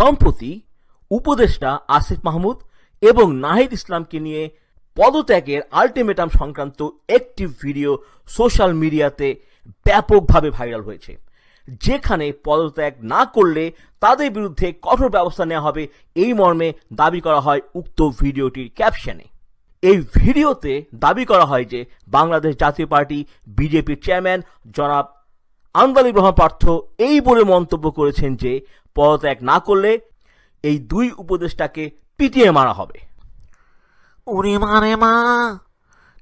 সম্প্রতি উপদেষ্টা আসিফ মাহমুদ এবং নাহিদ ইসলামকে নিয়ে পদত্যাগের আলটিমেটাম সংক্রান্ত একটি ভিডিও সোশ্যাল মিডিয়াতে ব্যাপকভাবে ভাইরাল হয়েছে, যেখানে পদত্যাগ না করলে তাদের বিরুদ্ধে কঠোর ব্যবস্থা নেওয়া হবে এই মর্মে দাবি করা হয় উক্ত ভিডিওটির ক্যাপশনে। এই ভিডিওতে দাবি করা হয় যে বাংলাদেশ জাতীয় পার্টি, বিজেপির চেয়ারম্যান জনাব আন্দালিব রহমান পার্থ এই বলে মন্তব্য করেছেন যে পদত্যাগ না করলে এই দুই উপদেষ্টাকে পিটিয়ে মারা হবে। ওরে মা রে মা,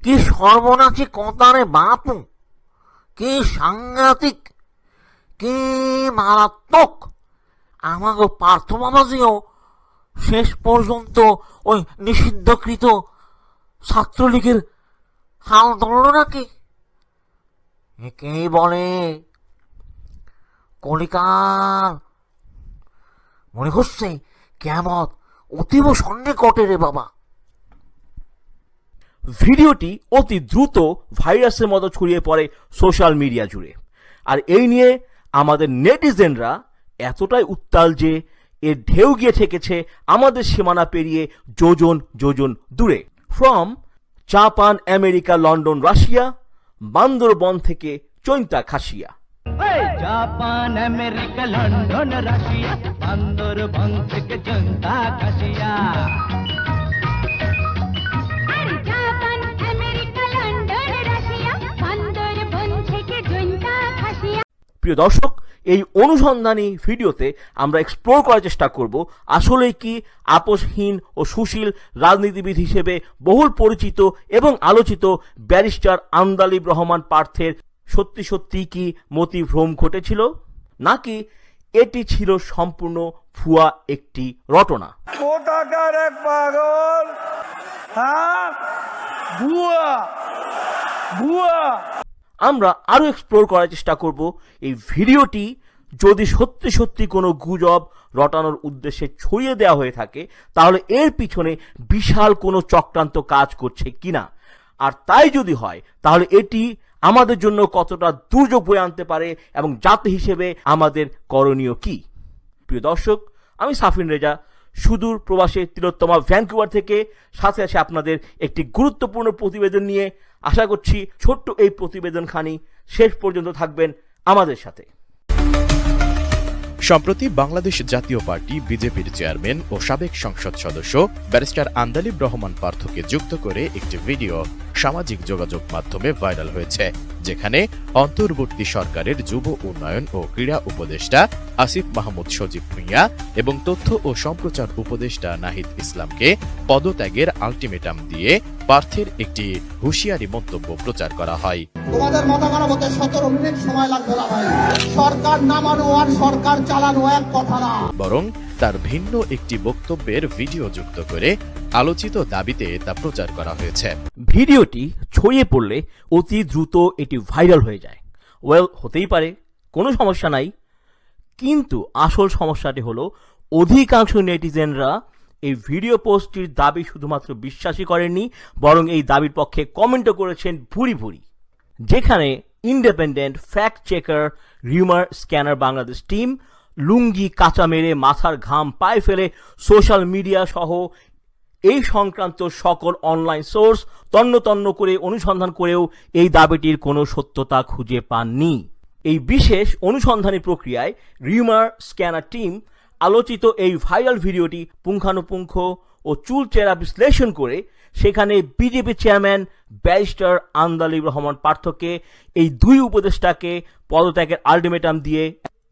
কি সর্বনাশী কথা রে বাপু, কি সাংঘাতিক, কি মারাত্মক। আমাকে পার্থ বাবাজিও শেষ পর্যন্ত ওই নিষিদ্ধকৃত ছাত্রলীগের হাল ধরল নাকি? একেই বলে, কলিকার মনে হচ্ছে কেমন অতীব সন্নিকটে রে বাবা। ভিডিওটি অতি দ্রুত ভাইরাসের মতো ছড়িয়ে পড়ে সোশ্যাল মিডিয়া জুড়ে। আর এই নিয়ে আমাদের নেটিজেনরা এতটাই উত্তাল যে এর ঢেউ গিয়ে ঠেকেছে আমাদের সীমানা পেরিয়ে যোজন যোজন দূরে। From Japan America London Russia Bandarban থেকে Jaintia Khasia Japan America London Russia Bandarban থেকে জনতা কাশিয়া আর Japan America London Russia Bandarban থেকে জৈন্তা খাসিয়া প্রিয় দর্শক এই অনুসন্ধানী ভিডিওতে আমরা এক্সপ্লোর করার চেষ্টা করব আসলে কি আপোষহীন ও সুশীল রাজনীতিবিদ হিসেবে বহুল পরিচিত এবং আলোচিত ব্যারিস্টার আন্দালিব রহমান পার্থের সত্যি সত্যি কি মতি ভ্রম ঘটেছিল? নাকি এটি ছিল সম্পূর্ণ ভুয়া একটি রটনা? কোথাকার এক পাগল? হ্যাঁ? ভুয়া। ভুয়া। আমরা আরও এক্সপ্লোর করার চেষ্টা করব এই ভিডিওটি যদি সত্যি সত্যি কোনো গুজব রটানোর উদ্দেশ্যে ছড়িয়ে দেওয়া হয়ে থাকে তাহলে এর পিছনে বিশাল কোনো চক্রান্ত কাজ করছে কিনা? আর তাই যদি হয় তাহলে এটি আমাদের জন্য কতটা দুর্যোগ বয়ে আনতে পারে এবং জাতি হিসেবে আমাদের করণীয় কি? প্রিয় দর্শক, আমি সাফিন রেজা, সুদূর প্রবাসে তিলোত্তমা ভ্যানকুভার থেকে সাথে আসে আপনাদের একটি গুরুত্বপূর্ণ প্রতিবেদন নিয়ে। আশা করছি ছোট্ট এই প্রতিবেদনখানি শেষ পর্যন্ত থাকবেন আমাদের সাথে। সম্প্রতি বাংলাদেশ জাতীয় পার্টি, বিজেপির চেয়ারম্যান ও সাবেক সংসদ সদস্য ব্যারিস্টার আন্দালিব রহমান পার্থকে যুক্ত করে একটি ভিডিও সামাজিক যোগাযোগ মাধ্যমে ভাইরাল হয়েছে। যেখানে অন্তর্বর্তী সরকারের যুব উন্নয়ন ও ক্রীড়া উপদেষ্টা আসিফ মাহমুদ সজীব ভুঁইয়া এবং তথ্য ও সম্প্রচার উপদেষ্টা নাহিদ ইসলামকে পদত্যাগের আলটিমেটাম দিয়ে পার্থের একটি হুঁশিয়ারি মন্তব্য প্রচার করা হয়। তোমাদের খারাপ হতে সতেরো মিনিট সময় লাগবে সরকার নামানো আর সরকার চালানো এক কথা না। বরং তার ভিন্ন একটি বক্তব্যের ভিডিও যুক্ত করে আলোচিত দাবিতে তা প্রচার করা হয়েছে। ভিডিওটি ছড়িয়ে পড়লে অতি দ্রুত এটি ভাইরাল হয়ে যায়। ওয়েল, হতেই পারে, কোনো সমস্যা নাই। কিন্তু আসল সমস্যাটি হলো, অধিকাংশ নেটিজেনরা এই ভিডিও পোস্টটির দাবি শুধুমাত্র বিশ্বাসই করেননি, বরং এই দাবির পক্ষে কমেন্টও করেছেন ভুরি ভুরি। যেখানে independent fact checker rumor scanner Bangladesh team লুঙ্গি কাঁচা মেরে মাথার ঘাম পায়ে ফেলে সোশ্যাল মিডিয়া সহ এই সংক্রান্ত সকল অনলাইন সোর্স তন্ন তন্ন করে অনুসন্ধান করেও এই দাবিটির কোনো সত্যতা খুঁজে পাননি। এই বিশেষ অনুসন্ধানী প্রক্রিয়ায় রিউমার স্ক্যানার টিম আলোচিত এই ভাইরাল ভিডিওটি পুঙ্খানুপুঙ্খ ও চুলচেরা বিশ্লেষণ করে সেখানে BJP chairman barrister Andalib Rahman পার্থকে এই দুই উপদেষ্টাকে পদত্যাগের আলটিমেটাম দিয়ে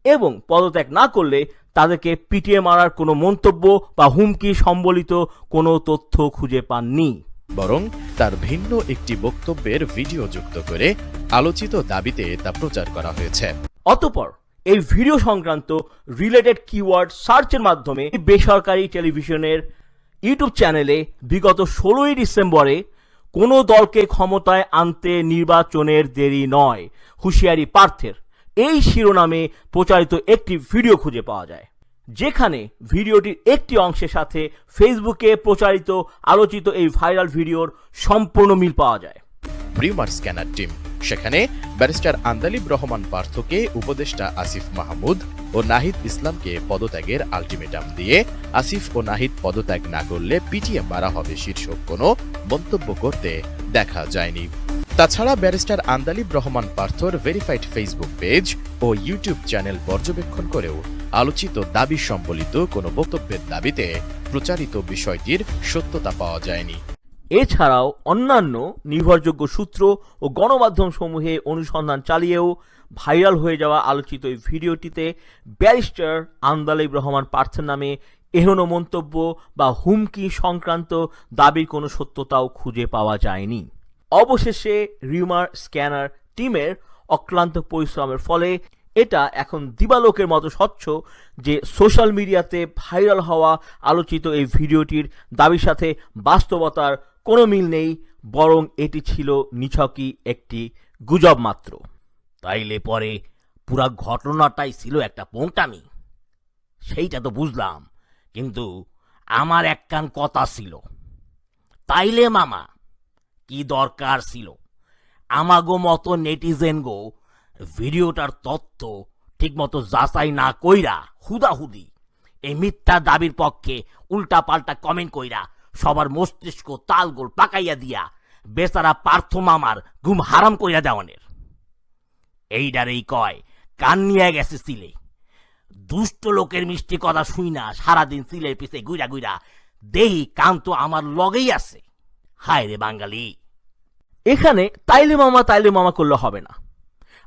এবং পদত্যাগ না করলে তাদেরকে পিটিয়ে মারার কোনো মন্তব্য বা হুমকি সম্বলিত কোনো তথ্য খুঁজে পাননি। বরং তার ভিন্ন একটি বক্তব্যের ভিডিও যুক্ত করে আলোচিত দাবিতে তা প্রচার করা হয়েছে। অতপর এই ভিডিও সংক্রান্ত রিলেটেড কিওয়ার্ড সার্চের মাধ্যমে বেসরকারি টেলিভিশনের ইউটিউব চ্যানেলে বিগত ষোলোই ডিসেম্বরে কোনো দলকে ক্ষমতায় আনতে নির্বাচনের দেরি নয় হুঁশিয়ারি পার্থের। এই শিরোনামে প্রচারিত একটি ভিডিও খুঁজে পাওয়া যায়, যেখানে ভিডিওটির একটি অংশের সাথে ফেসবুকে প্রচারিত, আলোচিত এই ভাইরাল ভিডিওর সম্পূর্ণ মিল পাওয়া যায়। রিউমার স্ক্যানার টিম সেখানে ব্যারিস্টার আন্দালিব রহমান পার্থকে উপদেষ্টা আসিফ মাহমুদ ও নাহিদ ইসলামকে পদত্যাগের আলটিমেটাম দিয়ে আসিফ ও নাহিদ পদত্যাগ না করলে পিটিএ মারা হবে শীর্ষক কোনো মন্তব্য করতে দেখা যায়নি। তাছাড়া ব্যারিস্টার আন্দালিব রহমান পার্থর ভেরিফাইড ফেসবুক পেজ ও ইউটিউব চ্যানেল পর্যবেক্ষণ করেও আলোচিত দাবি সম্বলিত কোনো বক্তব্যের দাবিতে প্রচারিত বিষয়টির সত্যতা পাওয়া যায়নি। এছাড়াও অন্যান্য নির্ভরযোগ্য সূত্র ও গণমাধ্যম সমূহে অনুসন্ধান চালিয়েও ভাইরাল হয়ে যাওয়া আলোচিত এই ভিডিওটিতে ব্যারিস্টার আন্দালিব রহমান পার্থের নামে এহনো মন্তব্য বা হুমকি সংক্রান্ত দাবির কোনো সত্যতাও খুঁজে পাওয়া যায়নি। অবশেষে রিউমার স্ক্যানার টিমের অক্লান্ত পরিশ্রমের ফলে এটা এখন দিবালোকের মতো স্বচ্ছ যে সোশ্যাল মিডিয়াতে ভাইরাল হওয়া আলোচিত এই ভিডিওটির দাবির সাথে বাস্তবতার কোনো মিল নেই, বরং এটি ছিল নিছকই একটি গুজব মাত্র। তাইলে পরে পুরা ঘটনাটাই ছিল একটা পোংটামি। সেইটা তো বুঝলাম, কিন্তু আমার এক কান কথা ছিল। তাইলে মামা কি দরকার ছিল? আমাগো মতো নেটিজেন গো, ভিডিওটার তথ্য ঠিকমতো যাচাই না কইরা হুদাহুদি, এই মিথ্যা দাবির পক্ষে উল্টা পাল্টা কমেন্ট কইরা সবার মস্তিষ্ক তালগোল পাকাইয়া দিয়া বেচারা পার্থ মামার ঘুম হারাম কইরা দেওয়ানের। এইডারেই কয়, কান নিয়ে গেছে সিলে। দুষ্ট লোকের মিষ্টি কথা শুই না সারাদিন সিলের পিছে গুইরা গুইরা দেহি কান তো আমার লগেই আছে। হায় রে বাঙালি। এখানে তাইলে মামা তাইলে মামা করলে হবে না।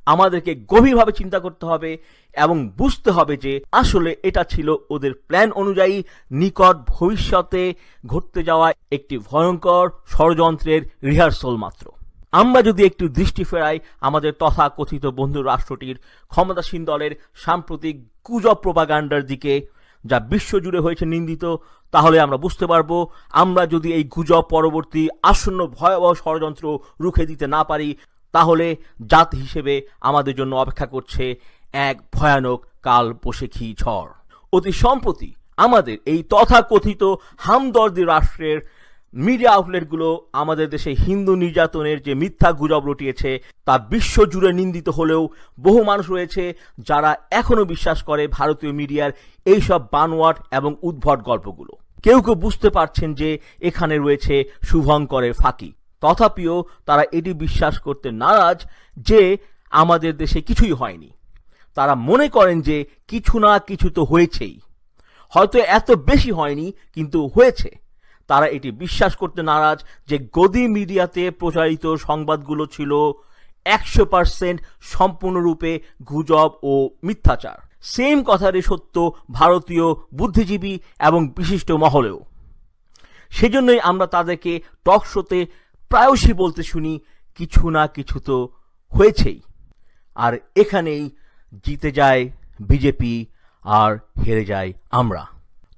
আমাদেরকে গভীরভাবে চিন্তা করতে হবে এবং বুঝতে হবে যে আসলে এটা ছিল ওদের প্ল্যান অনুযায়ী নিকট ভবিষ্যতে ঘটতে যাওয়া একটি ভয়ঙ্কর ষড়যন্ত্রের রিহার্সল মাত্র। আমরা যদি একটু দৃষ্টি ফেরাই আমাদের তথা কথিত বন্ধু রাষ্ট্রটির ক্ষমতাসীন দলের সাম্প্রতিক গুজব প্রপাগান্ডার দিকে যা বিশ্বজুড়ে হয়েছে নিন্দিত, তাহলে আমরা বুঝতে পারব, আমরা যদি এই গুজব পরবর্তী আসন্ন ভয়াবহ ষড়যন্ত্র রুখে দিতে না পারি, তাহলে জাত হিসেবে আমাদের জন্য অপেক্ষা করছে এক ভয়ানক কাল বসেখি ঝড়। অতি সম্প্রতি আমাদের এই তথাকথিত হামদর্দি রাষ্ট্রের মিডিয়া আউটলেটগুলো আমাদের দেশে হিন্দু নির্যাতনের যে মিথ্যা গুজব রটিয়েছে, তা বিশ্বজুড়ে নিন্দিত হলেও বহু মানুষ রয়েছে যারা এখনও বিশ্বাস করে ভারতীয় মিডিয়ার এইসব বানোয়াট এবং উদ্ভট গল্পগুলো। কেউ কেউ বুঝতে পারছেন যে এখানে রয়েছে শুভঙ্করের ফাঁকি। তথাপিও তারা এটি বিশ্বাস করতে নারাজ যে আমাদের দেশে কিছুই হয়নি। তারা মনে করেন যে কিছু না কিছু তো হয়েছেই। হয়তো এত বেশি হয়নি, কিন্তু হয়েছে। তারা এটি বিশ্বাস করতে নারাজ যে গদি মিডিয়াতে প্রচারিত সংবাদগুলো ছিল একশো পার্সেন্ট সম্পূর্ণরূপে গুজব ও মিথ্যাচার। সেম কথারই সত্য ভারতীয় বুদ্ধিজীবী এবং বিশিষ্ট মহলেও। সেজন্যই আমরা তাদেরকে টক শোতে প্রায়শই বলতে শুনি, কিছু না কিছু তো হয়েছেই। আর এখানেই জিতে যায় বিজেপি, আর হেরে যায় আমরা।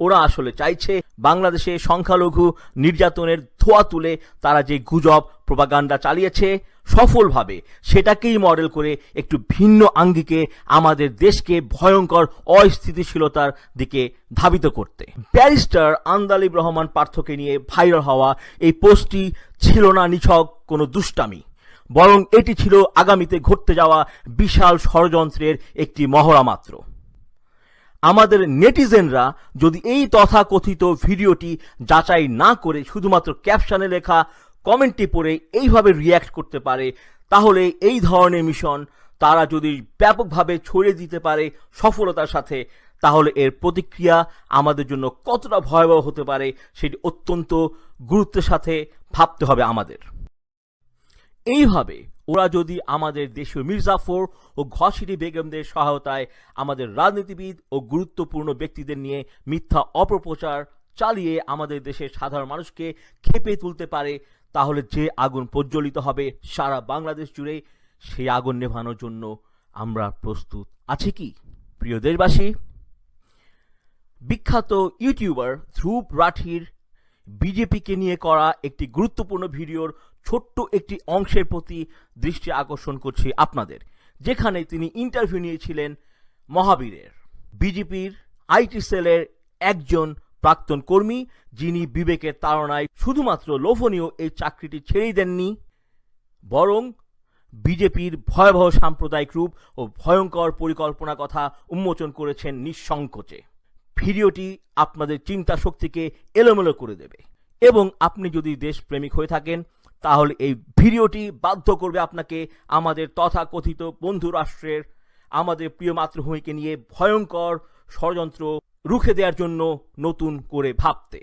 ওরা আসলে চাইছে বাংলাদেশে সংখ্যালঘু নির্যাতনের ধোয়া তুলে তারা যে গুজব প্রপাগান্ডা চালিয়েছে সফলভাবে সেটাকেই মডেল করে একটু ভিন্ন আঙ্গিকে আমাদের দেশকে ভয়ঙ্কর অস্থিতিশীলতার দিকে ধাবিত করতে। ব্যারিস্টার আন্দালিব রহমান পার্থকে নিয়ে ভাইরাল হওয়া এই পোস্টটি ছিল না নিছক কোনো দুষ্টামি, বরং এটি ছিল আগামীতে ঘটতে যাওয়া বিশাল ষড়যন্ত্রের একটি মহড়া মাত্র। আমাদের নেটিজেনরা যদি এই তথাকথিত ভিডিওটি যাচাই না করে শুধুমাত্র ক্যাপশনে লেখা কমেন্টটি পড়ে এইভাবে রিয়্যাক্ট করতে পারে, তাহলে এই ধরনের মিশন তারা যদি ব্যাপকভাবে ছড়িয়ে দিতে পারে সফলতার সাথে, তাহলে এর প্রতিক্রিয়া আমাদের জন্য কতটা ভয়াবহ হতে পারে সেটি অত্যন্ত গুরুত্বের সাথে ভাবতে হবে আমাদের। এইভাবে ওরা যদি আমাদের দেশীয় মির্জাফর ও ঘসিটি বেগমদের সহায়তায় আমাদের রাজনীতিবিদ ও গুরুত্বপূর্ণ ব্যক্তিদের নিয়ে মিথ্যা অপপ্রচার চালিয়ে আমাদের দেশের সাধারণ মানুষকে খেপে তুলতে পারে, তাহলে যে আগুন প্রজ্বলিত হবে সারা বাংলাদেশ জুড়ে, সেই আগুন নেভানোর জন্য আমরা প্রস্তুত। আছি কি? প্রিয় দেশবাসী, বিখ্যাত ইউটিউবার ধ্রুব রাঠির বিজেপিকে নিয়ে করা একটি গুরুত্বপূর্ণ ভিডিওর ছোট্ট একটি অংশের প্রতি দৃষ্টি আকর্ষণ করছি আপনাদের, যেখানে তিনি ইন্টারভিউ নিয়েছিলেন মহাবীরের। বিজেপির আইটি সেলের একজন প্রাক্তন কর্মী, যিনি বিবেকের তাড়নায় শুধুমাত্র লোভনীয় এই চাকরিটি ছেড়েই দেননি, বরং বিজেপির ভয়াবহ সাম্প্রদায়িক রূপ ও ভয়ঙ্কর পরিকল্পনা কথা উন্মোচন করেছেন নিঃসংকোচে। ভিডিওটি আপনাদের চিন্তা শক্তিকে এলোমেলো করে দেবে এবং আপনি যদি দেশপ্রেমিক হয়ে থাকেন তাহলে এই ভিডিওটি বাধ্য করবে আপনাকে আমাদের তথাকথিত বন্ধু রাষ্ট্রের আমাদের প্রিয় মাতৃভূমিকে নিয়ে ভয়ঙ্কর ষড়যন্ত্র রুখে দেওয়ার জন্য নতুন করে ভাবতে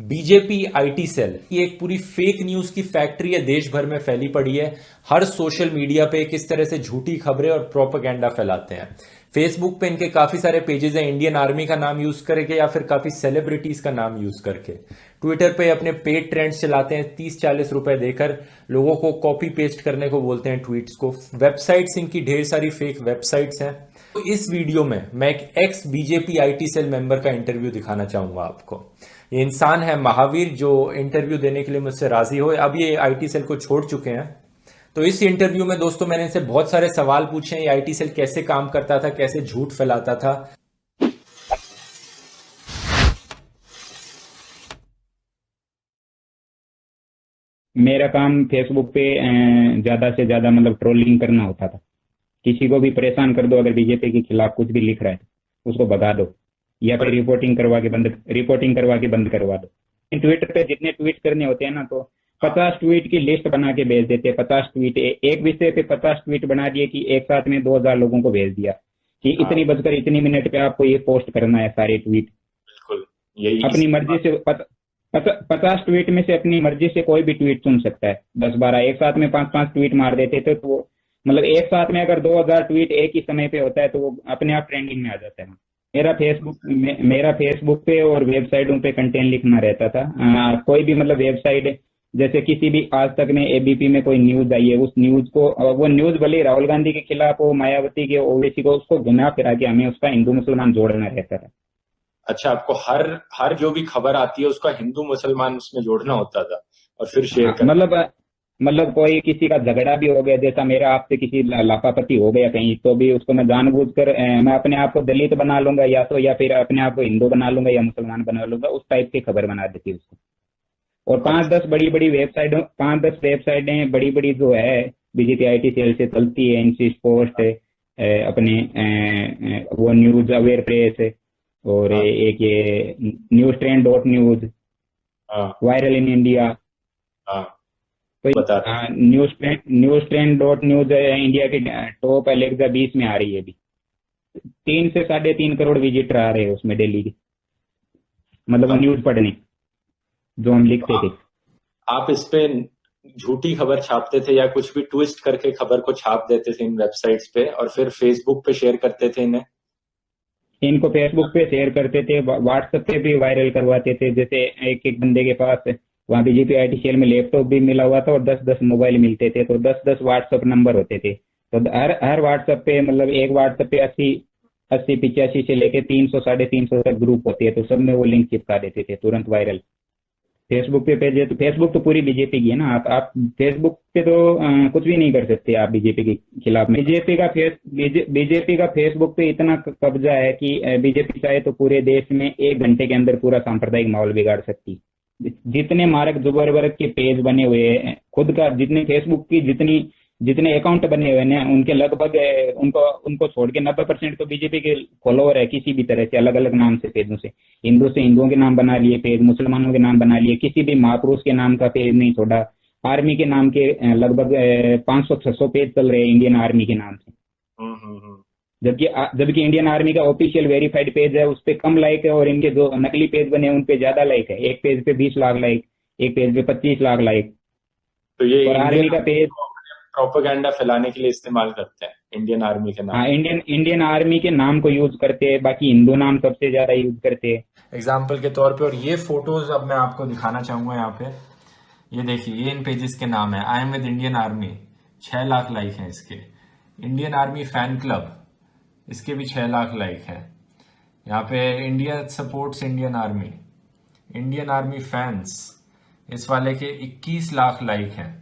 बीजेपी आईटी सेल ये एक पूरी फेक न्यूज की फैक्ट्री है देश भर में फैली पड़ी है हर सोशल मीडिया पे किस तरह से झूठी खबरें और प्रोपेगेंडा फैलाते हैं फेसबुक पे इनके काफ़ी सारे पेजेस हैं इंडियन आर्मी का नाम यूज़ करके या फिर काफ़ी सेलिब्रिटीज का नाम यूज़ करके। ट्विटर पे अपने पेड ट्रेंड्स चलाते हैं तीस चालीस रुपए देकर लोगों को कॉपी पेस्ट करने को बोलते हैं ट्वीट्स को। वेबसाइट्स इनकी ढेर सारी फेक वेबसाइट्स हैं। तो इस वीडियो में मैं एक ex BJP IT cell member का इंटरव्यू दिखाना चाहूँगा आपको। ये इंसान है महावीर, जो इंटरव्यू देने के लिए मुझसे राज़ी हो। अब ये आईटी सेल को छोड़ चुके हैं। तो इस इंटरव्यू में दोस्तों मैंने इनसे बहुत सारे सवाल पूछे हैं ये आईटी सेल कैसे काम करता था, कैसे झूठ फैलाता था। मेरा काम फेसबुक पे ज़्यादा से ज़्यादा मतलब ट्रोलिंग करना होता था। किसी को भी परेशान कर दो, अगर बीजेपी के खिलाफ कुछ भी लिख रहा है, उसको भगा दो, या फिर रिपोर्टिंग करवा के बंद रिपोर्टिंग करवा के बंद करवा दो। ट्विटर पे जितने ट्वीट करने होते हैं ना तो पचास ट्वीट की लिस्ट बना के भेज देते हैं। पचास ट्वीट एक विषय पे पचास ट्वीट बना दिए कि एक साथ में दो हज़ार लोगों को भेज दिया। कि इतनी बजकर इतनी मिनट पे आपको ये पोस्ट करना है सारे ट्वीट बिल्कुल यही अपनी मर्ज़ी से पत, पत, पचास ट्वीट में से अपनी मर्ज़ी से कोई भी ट्वीट चुन सकता है। दस बारह एक साथ में पाँच पाँच ट्वीट मार देते थे तो मतलब एक साथ में अगर दो हज़ार ट्वीट एक ही समय पे होता है तो वो अपने आप ट्रेंडिंग में आ जाता है। मेरा फेसबुक मे, मेरा फेसबुक पे और वेबसाइटों पे कंटेंट लिखना रहता था। आ, कोई भी मतलब वेबसाइट जैसे किसी भी आज तक में एबीपी में कोई न्यूज़ आई है उस न्यूज़ को वो न्यूज़ भले राहुल गांधी के खिलाफ हो मायावती के ओवैसी को उसको घुमा फिरा के हमें उसका हिंदू मुसलमान जोड़ना रहता है। अच्छा आपको हर हर जो भी खबर आती है उसका हिंदू मुसलमान उसमें जोड़ना होता था और फिर शेयर करना। मतलब मतलब कोई किसी का झगड़ा भी हो गया जैसा मेरा आपसे किसी लापापती हो गया कहीं तो भी उसको मैं जानबूझकर मैं अपने आप को दलित बना लूँगा या तो या फिर अपने आप को हिंदू बना लूँगा या मुसलमान बना लूँगा उस टाइप की खबर बना देती उसको। और पाँच दस बड़ी बड़ी वेबसाइट पाँच दस वेबसाइटें बड़ी बड़ी जो है बीजेपी आई टी सेल से चलती है इंसिस पोस्ट अपने अ, अ, वो न्यूज़ अवेयर प्रेस और हाँ। एक ये न्यूज़ ट्रेंड डॉट न्यूज़ हाँ। Viral in India. हाँ। तो हाँ, news trend news trend dot news India के टॉप एलेक्सा बीस में आ रही है अभी। तीन से साढ़े तीन करोड़ विजिटर आ रहे हैं उसमें डेली के। मतलब न्यूज़ पढ़ने। जो हम लिखते थे। आप इस पे झूठी खबर छापते थे या कुछ भी ट्विस्ट करके खबर को छाप देते थे इन वेबसाइट्स पे और फिर फेसबुक पे शेयर करते थे इन्हें? इनको फेसबुक पे शेयर करते थे व्हाट्सएप पे भी वायरल करवाते थे। जैसे एक एक बंदे के पास वहाँ बीजेपी आई टी में लैपटॉप भी मिला हुआ था और दस दस मोबाइल मिलते थे तो दस दस व्हाट्सएप नंबर होते थे। तो हर हर व्हाट्सएप पे मतलब एक व्हाट्सएप पे अस्सी अस्सी पिचासी से लेके तीन सौ साढ़े तीन सौ तक ग्रुप होते हैं तो सब में वो लिंक चिपका देते थे तुरंत वायरल फेसबुक पे पेज है तो फेसबुक तो पूरी बीजेपी की है ना आप आप फेसबुक पे तो आ, कुछ भी नहीं कर सकते आप बीजेपी के खिलाफ में। बीजेपी का फेस बीजेपी का फेसबुक पे इतना कब्जा है कि बीजेपी चाहे तो पूरे देश में एक घंटे के अंदर पूरा सांप्रदायिक माहौल बिगाड़ सकती। जितने मारक जुबर वर्ग के पेज बने हुए हैं खुद का जितने फेसबुक की जितनी जितने अकाउंट बने हुए हैं उनके लगभग उनको उनको छोड़ के नब्बे परसेंट तो बीजेपी के फॉलोअर है किसी भी तरह से अलग अलग नाम से पेजों से। हिंदू से हिंदुओं के नाम बना लिए पेज मुसलमानों के नाम बना लिए किसी भी महापुरुष के नाम का पेज नहीं छोड़ा। आर्मी के नाम के लगभग पाँच सौ छह सौ पेज चल रहे हैं इंडियन आर्मी के नाम से। हम्म हम्म हम्म। जबकि जबकि इंडियन आर्मी का ऑफिशियल वेरीफाइड पेज है उस पे कम लाइक है और इनके जो नकली पेज बने हैं उन पे ज़्यादा लाइक है। एक पेज पे बीस लाख लाइक एक पेज पे पच्चीस लाख लाइक तो ये आर्मी का पेज प्रोपेगेंडा फैलाने के लिए इस्तेमाल करते हैं इंडियन आर्मी के नाम हाँ इंडियन इंडियन आर्मी के नाम को यूज़ करते हैं बाकी हिंदू नाम सबसे ज़्यादा यूज़ करते हैं। एग्ज़ाम्पल के तौर पे और ये फ़ोटोज़ अब मैं आपको दिखाना चाहूँगा यहाँ पे। ये देखिए ये इन पेजेस के नाम है। I am with Indian army छह लाख लाइक है इसके। इंडियन आर्मी फ़ैन क्लब इसके भी छह लाख लाइक है। यहाँ पे India supports Indian army Indian army fans इस वाले के 21 लाख लाइक हैं।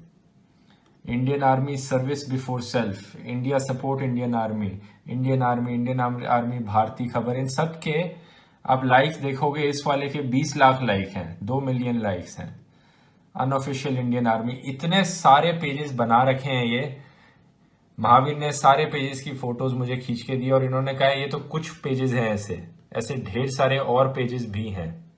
Indian army service before self India support Indian army Indian army Indian army भारतीय खबर, इन सब के आप लाइक्स देखोगे, इस वाले के 20 लाख लाइक हैं, दो मिलियन लाइक्स हैं। अनऑफिशियल इंडियन आर्मी इतने सारे पेजेस बना रखे हैं ये। महावीर ने सारे पेजेस की फ़ोटोज़ मुझे खींच के दी और इन्होंने कहा, ये तो कुछ पेजेस हैं ऐसे। ऐसे ढेर सारे और पेजेस भी हैं।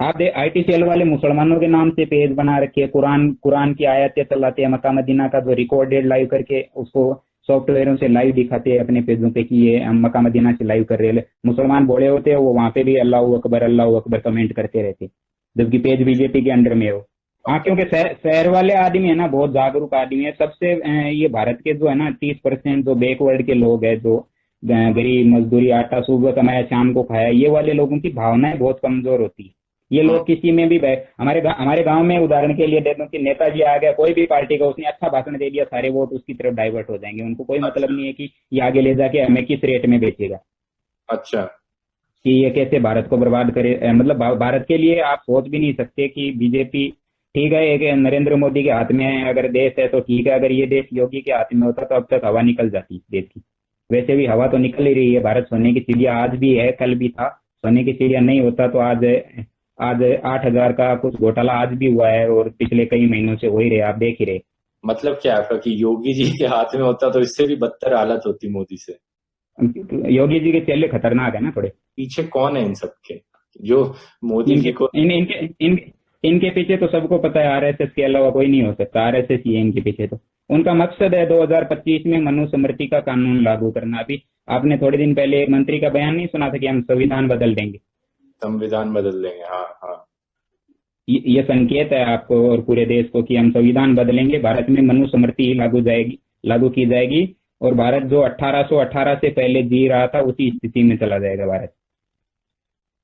आप दे आई सेल वाले मुसलमानों के नाम से पेज बना रखे कुरान कुरान की आयतें चलाते हैं, मक्का, मदीना का जो रिकॉर्डेड लाइव करके उसको सॉफ्टवेयरों से लाइव दिखाते हैं, अपने पेजों पे कि ये हम मक्का, मदीना से लाइव कर रहे हैं। मुसलमान बोले होते हैं, वो वहाँ पे भी अल्लाह अकबर अल्लाह अकबर कमेंट करते रहते जबकि पेज बीजेपी के अंडर में हो। हाँ क्योंकि शहर वाले आदमी है ना, बहुत जागरूक आदमी है। सबसे ये भारत के जो है ना, तीस परसेंट जो बैकवर्ड के लोग है, जो गरीब मजदूरी, आटा, सुबह कमाया, शाम को खाया, ये वाले लोगों की भावनाएँ बहुत कमज़ोर होती है। ये लोग किसी में भी बै- हमारे गा- हमारे गाँव में उदाहरण के लिए देता हूँ कि नेताजी आ गया कोई भी पार्टी का उसने अच्छा भाषण दे दिया सारे वोट उसकी तरफ़ डाइवर्ट हो जाएँगे। उनको कोई मतलब नहीं है कि ये आगे ले जाके हमें किस रेट में बेचेगा। अच्छा। कि ये कैसे भारत को बर्बाद करे मतलब भारत के लिए आप सोच भी नहीं सकते कि बीजेपी ठीक है एक नरेंद्र मोदी के हाथ में है अगर देश है तो ठीक है अगर ये देश योगी के हाथ में होता तो अब तक हवा निकल जाती देश की। वैसे भी हवा तो निकल ही रही है भारत सोने की चिड़िया आज भी है कल भी था सोने की चिड़िया नहीं होता तो आज आज आठ हज़ार का कुछ घोटाला आज भी हुआ है और पिछले कई महीनों से हो ही रहे आप देख ही रहे। मतलब क्या आपका कि योगी जी के हाथ में होता तो इससे भी बदतर हालत होती मोदी से। योगी जी के चेले खतरनाक है ना थोड़े। पीछे कौन है इन सबके? जो मोदी जी को इन, इनके इन, इनके पीछे तो सबको पता है आरएसएस के अलावा कोई नहीं हो सकता आरएसएस ही है इनके पीछे तो। उनका मकसद है 2025 में मनुस्मृति का कानून लागू करना। अभी आपने थोड़े दिन पहले एक मंत्री का बयान नहीं सुना था कि हम संविधान बदल देंगे। संविधान बदल देंगे हाँ हाँ। ये ये संकेत है आपको और पूरे देश को कि हम संविधान बदलेंगे भारत में मनुस्मृति ही लागू जाएगी लागू की जाएगी और भारत जो 1818 से पहले जी रहा था उसी स्थिति में चला जाएगा भारत।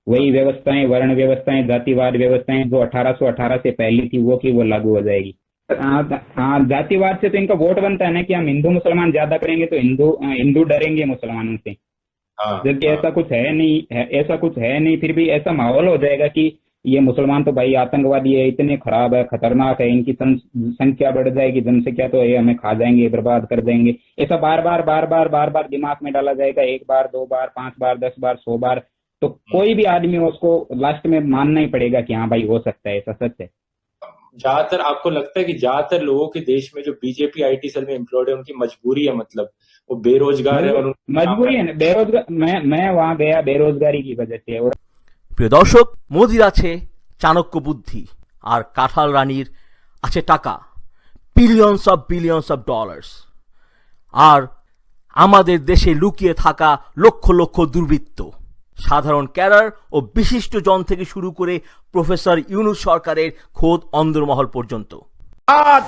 वही व्यवस्थाएँ वर्ण व्यवस्थाएँ जातिवाद व्यवस्थाएँ जो 1818 से पहले थी वो की वो लागू हो जाएगी। हाँ हाँ, जातिवाद से तो इनका वोट बनता है ना कि हम हिंदू मुसलमान ज़्यादा करेंगे तो हिंदू हिंदू डरेंगे मुसलमानों से। हाँ जबकि ऐसा कुछ है नहीं ऐसा कुछ है नहीं फिर भी ऐसा माहौल हो जाएगा कि ये मुसलमान तो भाई आतंकवादी है इतने खराब है खतरनाक है इनकी संख्या बढ़ जाएगी जनसंख्या तो ये हमें खा जाएँगे बर्बाद कर देंगे। ऐसा बार बार बार बार बार बार दिमाग में डाला जाएगा एक बार दो बार पाँच बार दस बार सौ बार तो कोई भी आदमी उसको लास्ट में मानना ही पड़ेगा कि हाँ भाई हो सकता है ऐसा सच है। ज़्यादातर आपको लगता है कि ज़्यादातर लोगों के देश में जो बीजेपी आईटी सेल में एम्प्लॉयड है उनकी मजबूरी है मतलब? वो बेरोजगार है और उन- मजबूरी है ना बेरोजगार मैं मैं वहां गया बेरोजगारी की वजह से और প্রিয় দর্শক মোদির আছে চাণক্য বুদ্ধি আর কাঁঠাল রানীর আছে টাকা billions of billions of dollars আর আমাদের দেশে লুকিয়ে থাকা লক্ষ লক্ষ দুর্বৃত্ত সাধারণ ক্যাডার ও বিশিষ্ট জন থেকে শুরু করে প্রফেসর ইউনুস সরকারের খোদ অন্দরমহল পর্যন্ত আজ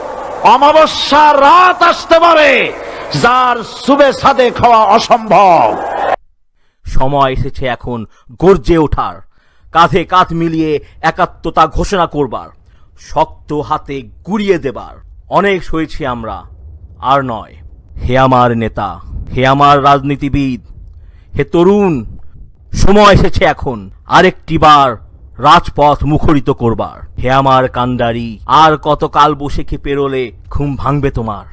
অমাবস্যার রাত আসতে পারে, যার সুবে সাদে খাওয়া অসম্ভব। সময় এসেছে এখন গর্জে ওঠার, কাঁধে কাঁধ মিলিয়ে একাত্মতা ঘোষণা করবার, শক্ত হাতে গুড়িয়ে দেবার। অনেক সয়েছি আমরা, আর নয়। হে আমার নেতা, হে আমার রাজনীতিবিদ, হে তরুণ, সময় এসেছে এখন। আরেকটি বার রাজপথ মুখরিত করবার। হে আমার কান্ডারি আর কতকাল বসে খেয়ে পেরোলে ঘুম ভাঙবে তোমার।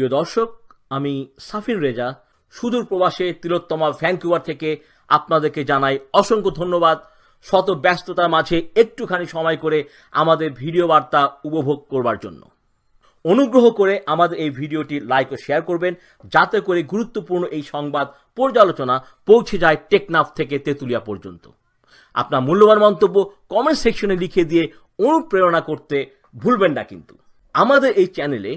প্রিয় দর্শক, আমি সাফিন রেজা, সুদূর প্রবাসে তিলোত্তমা ভ্যাঙ্কুভার থেকে আপনাদেরকে জানাই অসংখ্য ধন্যবাদ। শত ব্যস্ততার মাঝে একটুখানি সময় করে আমাদের ভিডিও বার্তা উপভোগ করবার জন্য। অনুগ্রহ করে আমাদের এই ভিডিওটি লাইক ও শেয়ার করবেন, যাতে করে গুরুত্বপূর্ণ এই সংবাদ পর্যালোচনা পৌঁছে যায় টেকনাফ থেকে তেঁতুলিয়া পর্যন্ত। আপনার মূল্যবান মন্তব্য কমেন্ট সেকশনে লিখে দিয়ে অনুপ্রেরণা করতে ভুলবেন না কিন্তু। আমাদের এই চ্যানেলে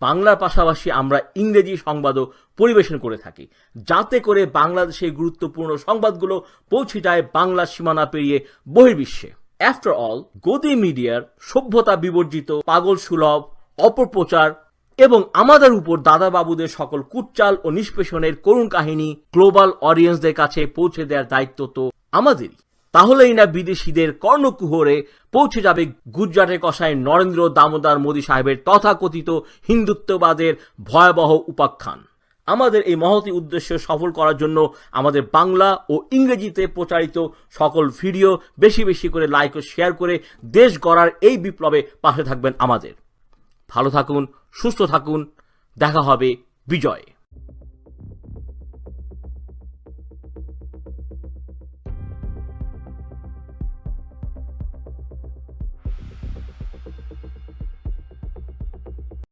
বাংলার পাশাপাশি আমরা ইংরেজি সংবাদও পরিবেশন করে থাকি। যাতে করে বাংলাদেশের গুরুত্বপূর্ণ সংবাদগুলো পৌঁছে যায় বাংলার সীমানা পেরিয়ে বহির্বিশ্বে। আফটার অল গদি মিডিয়ার সভ্যতা বিবর্জিত, পাগল সুলভ, অপপ্রচার এবং আমাদের উপর দাদাবাবুদের সকল কুটচাল ও নিষ্পেষণের করুণ কাহিনী গ্লোবাল অডিয়েন্সদের কাছে পৌঁছে দেওয়ার দায়িত্ব তো আমাদেরই। তাহলেই না বিদেশিদের কর্ণকুহরে পৌঁছে যাবে গুজরাটের কষায় নরেন্দ্র দামোদর মোদী সাহেবের তথাকথিত হিন্দুত্ববাদের ভয়াবহ উপাখ্যান। আমাদের এই মহতি উদ্দেশ্য সফল করার জন্য আমাদের বাংলা ও ইংরেজিতে প্রচারিত সকল ভিডিও বেশি বেশি করে লাইক ও শেয়ার করে দেশ গড়ার এই বিপ্লবে পাশে থাকবেন আমাদের। ভালো থাকুন, সুস্থ থাকুন, দেখা হবে বিজয়।